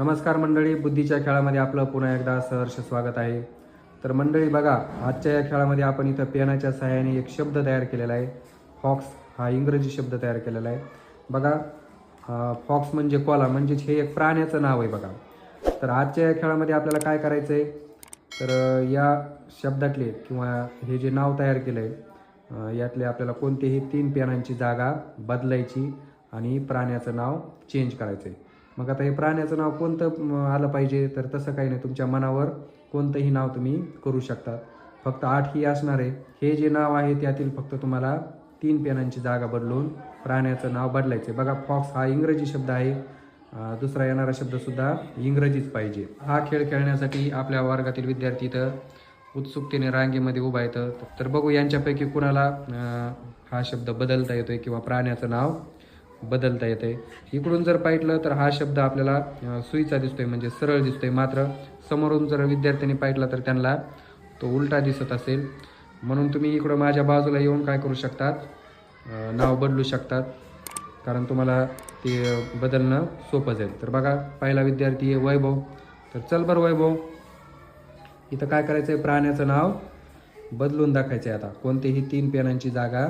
नमस्कार मंडळी बुद्धीच्या खेळामध्ये आपलं पुन्हा एकदा सहर्ष स्वागत आहे. तर मंडळी बघा आजच्या या खेळामध्ये आपण इथं पेनाच्या सहाय्याने एक शब्द तयार केलेला आहे. फॉक्स हा इंग्रजी शब्द तयार केलेला आहे. बघा फॉक्स म्हणजे कोला म्हणजेच हे एक प्राण्याचं नाव आहे बघा. तर आजच्या या खेळामध्ये आपल्याला काय करायचं आहे तर या शब्दातले किंवा हे जे नाव तयार केलं आहे यातले आपल्याला कोणतेही तीन पेनांची जागा बदलायची आणि प्राण्याचं नाव चेंज करायचं आहे मग आता हे प्राण्याचं नाव कोणतं आलं पाहिजे? तर तसं काही नाही. तुमच्या मनावर कोणतंही नाव तुम्ही करू शकता. फक्त आठ ही असणार आहे. हे जे नाव आहे त्यातील फक्त तुम्हाला तीन पेनांची जागा बदलून प्राण्याचं नाव बदलायचं आहे बघा फॉक्स हा इंग्रजी शब्द आहे. दुसरा येणारा शब्दसुद्धा इंग्रजीच पाहिजे. हा खेळ खेळण्यासाठी आपल्या वर्गातील विद्यार्थी इथं उत्सुकतेने रांगेमध्ये उभा येतं तर बघू यांच्यापैकी कुणाला हा शब्द बदलता येतोय किंवा प्राण्याचं नाव बदलता येते. इकडून जर पाहिलं तर हा शब्द आपल्याला सुईचा दिसतोय म्हणजे सरळ दिसतोय. मात्र समोरून जर विद्यार्थ्यांनी पाहिलं तर त्यांना तो उलटा दिसत असेल. म्हणून तुम्ही इकडं माझ्या बाजूला येऊन काय करू शकतात? नाव बदलू शकतात. कारण तुम्हाला ते बदलणं सोपं जाईल. तर बघा पहिला विद्यार्थी आहे वैभव. तर चल बरं वैभव. इथं काय करायचं आहे प्राण्याचं नाव बदलून दाखवायचं आहे आता. कोणतेही तीन पेनांची जागा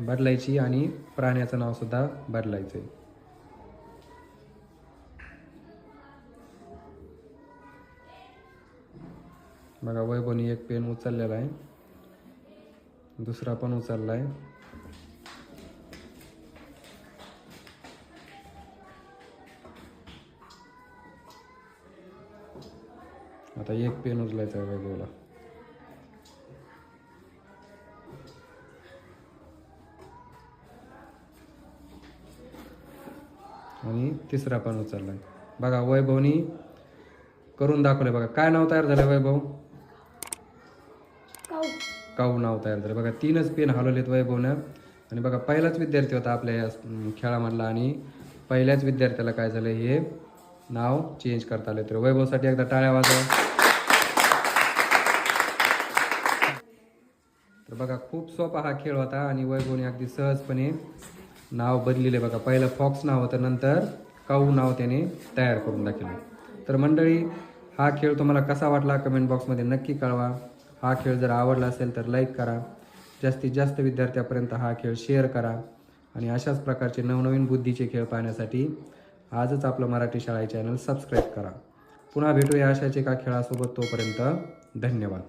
बदलायची आणि प्राण्याचं नावसुद्धा बदलायचं आहे बघा वैभवनी एक पेन उचललेला आहे. दुसरा पण उचलला आहे. आता एक पेन उचलायचा आहे वैभवला. आणि तिसरा पण उचललाय. बघा वैभवनी करून दाखवलंय बघा. काय नाव तयार झालं वैभव? काऊ. नाव तयार झालं बघा तीनच पेन हलवलेत वैभवनं. आणि बघा पहिलाच विद्यार्थी होता आपल्या या खेळामधला. आणि पहिल्याच विद्यार्थ्याला काय झालं हे नाव चेंज करता आलं तर वैभवसाठी एकदा टाळ्या वाजवा. तर बघा खूप सोपा हा खेळ होता. आणि वैभवने अगदी सहजपणे नाव बदलिले बघा. पहिलं फॉक्स नाव होतं नंतर काऊ नाव त्याने तयार करून दाखवलं तर मंडळी हा खेळ तुम्हाला कसा वाटला कमेंट बॉक्समध्ये नक्की कळवा. हा खेळ जर आवडला असेल तर लाईक करा. जास्तीत जास्त विद्यार्थ्यापर्यंत हा खेळ शेअर करा. आणि अशाच प्रकारचे नवनवीन बुद्धीचे खेळ पाहण्यासाठी आजच आपलं मराठी शाळा चॅनल सबस्क्राईब करा. पुन्हा भेटूया अशाच एका खेळासोबत तोपर्यंत धन्यवाद.